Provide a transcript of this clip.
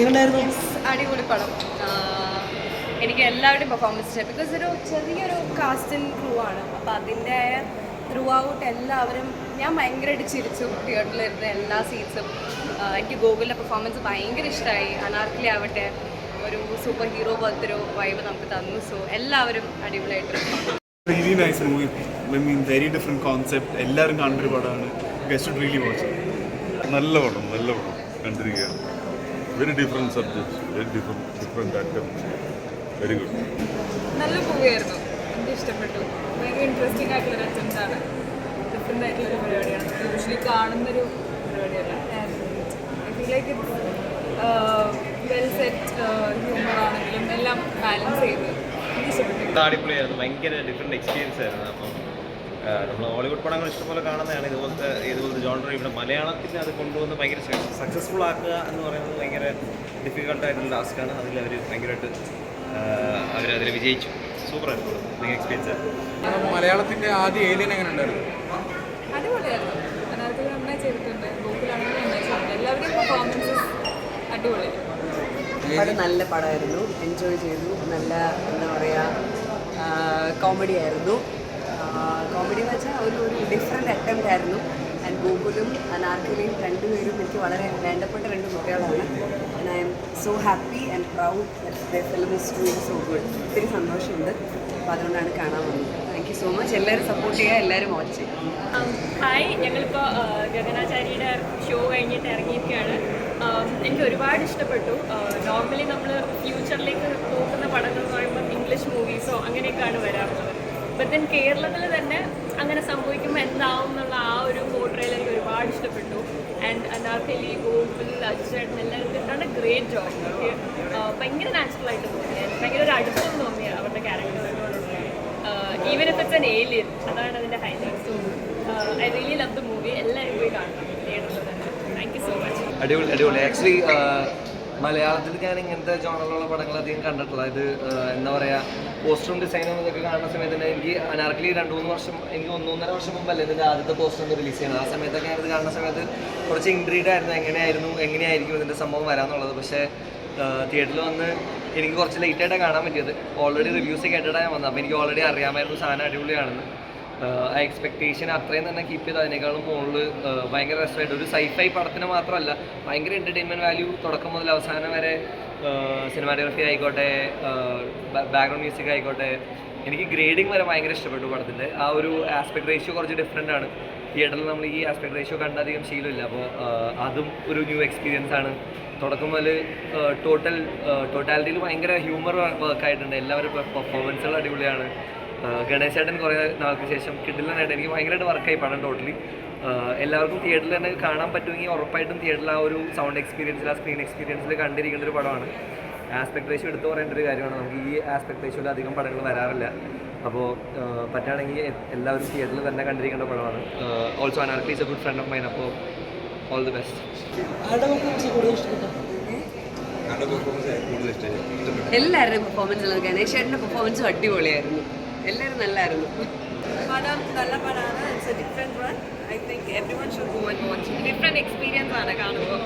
എങ്ങനെയായിരുന്നു അടിപൊളി പടം. എനിക്ക് എല്ലാവരുടെയും പെർഫോമൻസ് ബിക്കോസ് ഒരു ചെറിയൊരു കാസ്റ്റിൻ ക്രൂ ആണ്. അപ്പോൾ അതിന്റെ ത്രൂ ഔട്ട് എല്ലാവരും ഞാൻ ഭയങ്കരമായിട്ട് ചിരിച്ചു തിയേറ്ററിലിരുന്ന എല്ലാ സീറ്റ്സും എനിക്ക് ഗോകുലിന്റെ പെർഫോമൻസ് ഭയങ്കര ഇഷ്ടമായി അനാർക്കിലി ആവട്ടെ ഒരു സൂപ്പർ ഹീറോ പോലത്തെ ഒരു വൈബ് നമുക്ക് തന്നു. സോ എല്ലാവരും അടിപൊളിയായിട്ട് really nice movie I mean very different concept എല്ലാവരും കാണേണ്ട ഒരു പടമാണ്. ഗസ്റ്റ് റിയലി വാച്ച് നല്ല പടം നല്ല പടം. കണ്ടിരിക്കുക. Very different subjects very different different actor very good നല്ല മൂവിയായിരുന്നു. എനിക്ക് ഇഷ്ടപ്പെട്ടു. ഭയങ്കര ഇൻട്രസ്റ്റിംഗ് ആയിട്ടുള്ള ഒരു അറ്റംപ്റ്റ് ആണ്. ഡിഫറെന്റ് ആയിട്ടുള്ള ഒരു പരിപാടിയാണ്. യൂഷ്വലി കാണുന്നൊരു പരിപാടിയല്ല. I feel like it's well set humour ആണെങ്കിലും എല്ലാം ബാലൻസ് ചെയ്ത് എനിക്ക് ഇഷ്ടപ്പെട്ടു. അടിപൊളിയായിരുന്നു. ഭയങ്കര ഡിഫറെന്റ് എക്സ്പീരിയൻസ് ആയിരുന്നു. അപ്പം നമ്മൾ ഹോളിവുഡ് പടങ്ങൾ ഇഷ്ടംപോലെ കാണുന്നതാണ്. ഇതുപോലത്തെ ഇതുപോലത്തെ ജോണർ ഇവിടെ മലയാളത്തിൽ അത് കൊണ്ടുവന്ന് ഭയങ്കര സക്സസ്ഫുൾ ആക്കുക എന്ന് പറയുന്നത് ഭയങ്കര ഡിഫിക്കൽട്ടായിട്ടുള്ള ടാസ്ക്കാണ് അതിൽ അവർ ഭയങ്കരമായിട്ട് അവരതിൽ വിജയിച്ചു. സൂപ്പറായിരുന്നു നിങ്ങൾ എക്സ്പീരിയൻസ് ആയിരുന്നു. മലയാളത്തിന്റെ ആദ്യ ഏലിയൻ എങ്ങനെ ഉണ്ടായിരുന്നു അടിപൊളിയായിരുന്നു. അതിനകത്ത് നന്നായി ചെയ്തിട്ടുണ്ട്. ഗോകുലാണെങ്കിലും നന്നായി ചെയ്തിട്ടുണ്ട് എല്ലാവരുടെയും പെർഫോമൻസസ് അടിപൊളിയായിരുന്നു പടം നല്ല പടമായിരുന്നു. എൻജോയ് ചെയ്തു. നല്ല എന്താ പറയുക കോമഡി ആയിരുന്നു. കോമഡി എന്ന് വെച്ചാൽ ഒരു ഒരു ഡിഫറെന്റ് അറ്റംപ്റ്റ് ആയിരുന്നു. ആൻഡ് ഗൂഗിളും അനാർക്കലിയും രണ്ടുപേരും എനിക്ക് വളരെ വേണ്ടപ്പെട്ട രണ്ട് കുട്ടികളാണ്. And I am so happy and proud film is doing so good ഒത്തിരി സന്തോഷമുണ്ട്. അപ്പോൾ അതുകൊണ്ടാണ് കാണാൻ വന്നത്. താങ്ക് യു സോ മച്ച് എല്ലാവരും സപ്പോർട്ട് ചെയ്യുക എല്ലാവരും വാച്ച് ചെയ്യുക. ഹായ് ഞങ്ങളിപ്പോൾ ഗഗനാചാര്യയുടെ ഷോ കഴിഞ്ഞിട്ട് ഇറങ്ങിയിരിക്കുകയാണ്. എനിക്ക് ഒരുപാട് ഇഷ്ടപ്പെട്ടു. നോർമലി നമ്മൾ ഫ്യൂച്ചറിലേക്ക് നോക്കുന്ന പടങ്ങൾ എന്ന് പറയുമ്പോൾ ഇംഗ്ലീഷ് മൂവീസോ അങ്ങനെയൊക്കെയാണ് വരാറുള്ളത് ബട്ട് ദെൻ കേരളത്തിൽ തന്നെ അങ്ങനെ സംഭവിക്കുമ്പോൾ എന്താവും എന്നുള്ള ആ ഒരു പോർട്രയിൽ എനിക്ക് ഒരുപാട് ഇഷ്ടപ്പെട്ടു. ആൻഡ് അനാർക്കലി ഗോകുൽ അജിചേട്ടൻ എല്ലാവരും ചെയ്തിട്ടാണ് ഗ്രേറ്റ് ജോബ് എനിക്ക് ഭയങ്കര നാച്ചുറൽ ആയിട്ട് തോന്നി. ഭയങ്കര ഒരു അടുപ്പം തോന്നി അവരുടെ ക്യാരക്ടറിനോടുള്ള even if it's an alien അതാണ് അതിന്റെ highlight so I really love the movie എല്ലാവരും പോയി കാണണം. തിയേറ്ററിൽ തന്നെ. താങ്ക് യു സോ മച്ച് അടിപൊളി അടിപൊളി. ആക്ച്വലി മലയാളത്തിൽ ഞാൻ ഇങ്ങനത്തെ ജോണറിലുള്ള പടങ്ങൾ അധികം കണ്ടിട്ടുള്ളത് ഇത് എന്താ പറയുക പോസ്റ്ററും ഡിസൈനും ഇതൊക്കെ കാണുന്ന സമയത്ത് തന്നെ എനിക്ക് അനാർക്കലി രണ്ട് മൂന്ന് വർഷം എനിക്ക് ഒന്നൊന്നര വർഷം മുമ്പല്ലേ ഇതിന്റെ ആദ്യത്തെ പോസ്റ്റർ ഒന്ന് റിലീസ് ചെയ്യുന്നത്. ആ സമയത്തൊക്കെ ഞാനിത് കാണുന്ന സമയത്ത് കുറച്ച് ഇൻട്രീഡ് ആയിരുന്നു. എങ്ങനെയായിരുന്നു എങ്ങനെയായിരിക്കും ഇതിന്റെ സംഭവം വരാന്നുള്ളത്. പക്ഷേ തിയേറ്ററിൽ വന്ന് എനിക്ക് കുറച്ച് ലേറ്റായിട്ടാണ് കാണാൻ പറ്റിയത്. ഓൾറെഡി റിവ്യൂസ് കേട്ടിട്ടാണ് ഞാൻ വന്നത് അപ്പോൾ എനിക്ക് ഓൾറെഡി അറിയാമായിരുന്നു സാധനം അടിപൊളിയാണെന്ന്. ആ എക്സ്പെക്ടേഷൻ അത്രയും തന്നെ കീപ്പ് ചെയ്ത്. അതിനേക്കാളും മുകളിൽ ഭയങ്കര രസമായിട്ട്. ഒരു സൈഫൈ പടത്തിന് മാത്രമല്ല ഭയങ്കര എന്റർടൈൻമെന്റ് വാല്യൂ തുടക്കം മുതൽ അവസാനം വരെ സിനിമാറ്റോഗ്രഫി ആയിക്കോട്ടെ ബാക്ക്ഗ്രൗണ്ട് മ്യൂസിക് ആയിക്കോട്ടെ എനിക്ക് ഗ്രേഡിങ് വരെ ഭയങ്കര ഇഷ്ടപ്പെട്ടു പടത്തിന്റെ. ആ ഒരു ആസ്പെക്ട് റേഷ്യോ കുറച്ച് ഡിഫറെന്റ് ആണ്. തിയേറ്ററിൽ നമ്മൾ ഈ ആസ്പെക്ട് റേഷ്യോ കണ്ടധികം ശീലമില്ല. അപ്പോൾ അതും ഒരു ന്യൂ എക്സ്പീരിയൻസ് ആണ്. തുടക്കം മുതൽ ടോട്ടൽ ടോട്ടാലിറ്റിയിൽ ഭയങ്കര ഹ്യൂമർ വർക്കായിട്ടുണ്ട് എല്ലാവരും പെർഫോമൻസുകൾ അടിപൊളിയാണ്. ആഹ് ഗണേശ് കുറേ നാൾക്ക് ശേഷം കിട്ടില്ലെന്നായിട്ട് എനിക്ക് ഭയങ്കരമായിട്ട് വർക്കായി പടം ടോട്ടലി എല്ലാവർക്കും തിയേറ്ററിൽ തന്നെ കാണാൻ പറ്റുമെങ്കിൽ ഉറപ്പായിട്ടും തിയേറ്ററിൽ ആ ഒരു സൗണ്ട് എക്സ്പീരിയൻസിൽ ആ സ്ക്രീൻ എക്സ്പീരിയൻസിൽ കണ്ടിരിക്കേണ്ട ഒരു പടമാണ്. ആസ്പെക്ട് റേഷ്യോ എടുത്ത് പറയേണ്ട ഒരു കാര്യമാണ്. നമുക്ക് ഈ ആസ്പെക്ട് റേഷ്യോയിൽ അധികം പടങ്ങൾ വരാറില്ല. അപ്പോൾ പറ്റുകയാണെങ്കിൽ എല്ലാവരും തിയേറ്ററിൽ തന്നെ കണ്ടിരിക്കേണ്ട പടമാണ്. Also Anarkali is a good friend of mine അപ്പോൾ ഓൾ ദി ബെസ്റ്റ് എല്ലാവരുടെയും പെർഫോമൻസ് ഉള്ളത് ഇഷ്ടപ്പെട്ടു എല്ലാവരുടെയും പെർഫോമൻസ് ഗണേഷ് ചേട്ടന്റെ പെർഫോമൻസും അടിപൊളിയായിരുന്നു. എല്ലാവരും നല്ലായിരുന്നു. പടം നല്ല പടമാണ്. It's a one I think everyone should go and watch different experience ആണ് കാണുമ്പോൾ